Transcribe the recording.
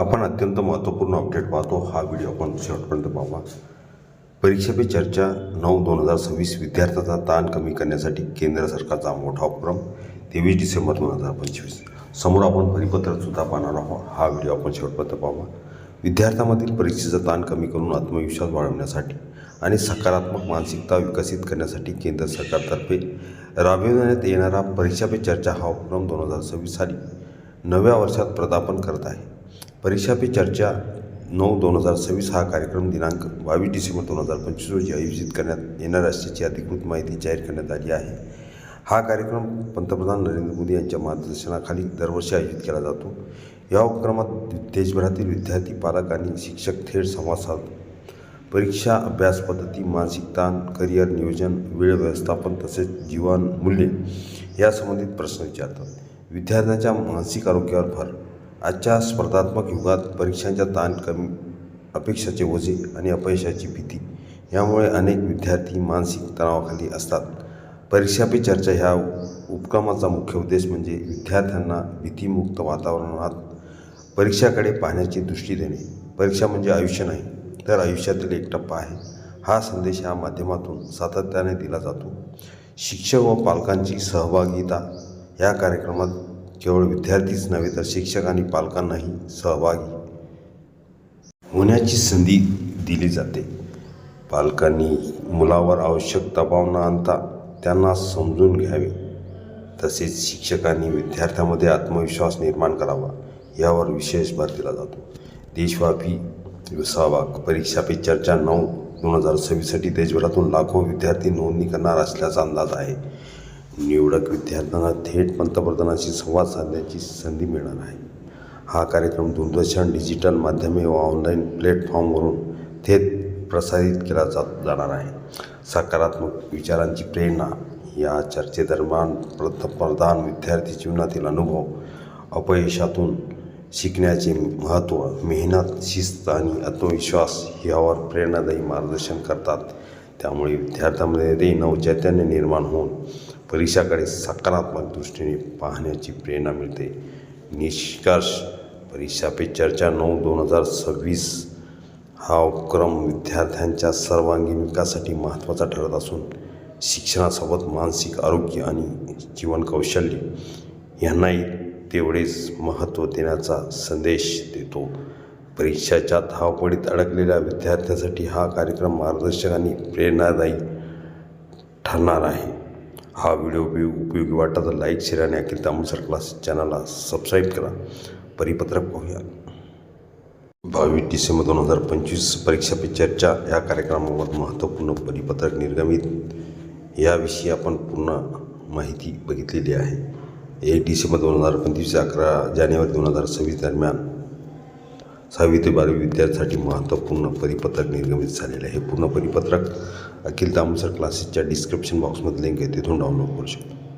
आपण अत्यंत महत्त्वपूर्ण अपडेट पाहतो. हा व्हिडिओ आपण शेवटपर्यंत पाहावा परीक्षा पे चर्चा नऊ दोन हजार सव्वीस विद्यार्थ्याचा ताण कमी करण्यासाठी केंद्र सरकारचा मोठा उपक्रम तेवीस डिसेंबर दोन हजार पंचवीस. समोर आपण परिपत्रकसुद्धा पाहणार आहोत. हा व्हिडिओ आपण शेवटपर्यंत पाहावा विद्यार्थ्यांमधील परीक्षेचा ताण कमी करून आत्मविश्वास वाढवण्यासाठी आणि सकारात्मक मानसिकता विकसित करण्यासाठी केंद्र सरकारतर्फे राबविण्यात येणारा परीक्षा पे चर्चा हा उपक्रम दोन हजार सव्वीस साली नव्या वर्षात प्रदापन करत आहे. परीक्षा पे चर्चा नऊ दोन हजार सव्वीस हा कार्यक्रम दिनांक बावीस डिसेंबर दोन हजार पंचवीस रोजी आयोजित करण्यात येणार असल्याची अधिकृत माहिती जाहीर करण्यात आली आहे. हा कार्यक्रम पंतप्रधान नरेंद्र मोदी यांच्या मार्गदर्शनाखाली दरवर्षी आयोजित केला जातो. या उपक्रमात देशभरातील विद्यार्थी पालक आणि शिक्षक थेट संवाद साधतात परीक्षा अभ्यास पद्धती मानसिक ताण करिअर नियोजन वेळ व्यवस्थापन तसेच जीवन मूल्ये यासंबंधित प्रश्न विचारतात. विद्यार्थ्यांच्या मानसिक आरोग्यावर भर आजच्या स्पर्धात्मक युगात परीक्षांच्या ताण कमी अपेक्षाचे ओझे आणि अपयशाची भीती यामुळे अनेक विद्यार्थी मानसिक तणावाखाली असतात. परीक्षा पे चर्चा ह्या उपक्रमाचा मुख्य उद्देश म्हणजे विद्यार्थ्यांना भीतीमुक्त वातावरणात परीक्षाकडे पाहण्याची दृष्टी देणे. परीक्षा म्हणजे आयुष्य नाही तर आयुष्यातील एक टप्पा आहे. हा संदेश या माध्यमातून सातत्याने दिला जातो. शिक्षक व पालकांची सहभागिता या कार्यक्रमात केवळ विद्यार्थीच नव्हे तर शिक्षक आणि पालकांनाही सहभागी होण्याची संधी दिली जाते. पालकांनी मुलावर आवश्यक दबाव न आणता त्यांना समजून घ्यावे. तसेच शिक्षकांनी विद्यार्थ्यांमध्ये आत्मविश्वास निर्माण करावा यावर विशेष भर दिला जातो. देशव्यापी सहभाग परीक्षा पे चर्चा नऊ दोन हजार सव्वीससाठी देशभरातून लाखो विद्यार्थी नोंदणी करणार असल्याचा अंदाज आहे. निवडक विद्यार्थ्यांना थेट पंतप्रधानांशी संवाद साधण्याची संधी मिळणार आहे. हा कार्यक्रम दूरदर्शन डिजिटल माध्यमे व ऑनलाईन प्लॅटफॉर्मवरून थेट प्रसारित केला जात जाणार आहे. सकारात्मक विचारांची प्रेरणा या चर्चेदरम्यान पंतप्रधान विद्यार्थी जीवनातील अनुभव अपयशातून शिकण्याचे महत्त्व मेहनत शिस्त आणि आत्मविश्वास यावर प्रेरणादायी मार्गदर्शन करतात. त्यामुळे विद्यार्थ्यांमध्ये नवचैतन्य निर्माण होऊन परीक्षाकडे सकारात्मक दृष्टीने पाहण्याची प्रेरणा मिळते. निष्कर्ष परीक्षा पे चर्चा नऊ दोन हजार सव्वीस हा उपक्रम विद्यार्थ्यांच्या सर्वांगीण विकासासाठी महत्त्वाचा ठरत असून शिक्षणासोबत मानसिक आरोग्य आणि जीवन कौशल्य यांनाही तेवढेच महत्त्व देण्याचा संदेश देतो. परीक्षाच्या धावपडीत अडकलेल्या विद्यार्थ्यांसाठी हा कार्यक्रम मार्गदर्शक आणि प्रेरणादायी ठरणार आहे. हा व्हिडिओ उपयोग उपयोगी वाटला तर लाईक शेअर आणि अखिल तामुसर क्लास चॅनलला सबस्क्राईब करा. परिपत्रक पाहूया. बावीस डिसेंबर दोन हजार पंचवीस परीक्षा पे चर्चा. या कार्यक्रमाबाबत महत्त्वपूर्ण परिपत्रक निर्गमित. याविषयी आपण पूर्ण माहिती बघितलेली आहे. एक डिसेंबर दोन हजार पंचवीस अकरा जानेवारी दोन हजार सव्वीस दरम्यान सहावी ते बारावी विद्यार्थ्यांसाठी महत्त्वपूर्ण परिपत्रक निर्गमित झालेलं आहे. हे पूर्ण परिपत्रक अखिल तामसर क्लासेसच्या डिस्क्रिप्शन बॉक्समध्ये लिंक आहे. तिथून डाउनलोड करू शकतो.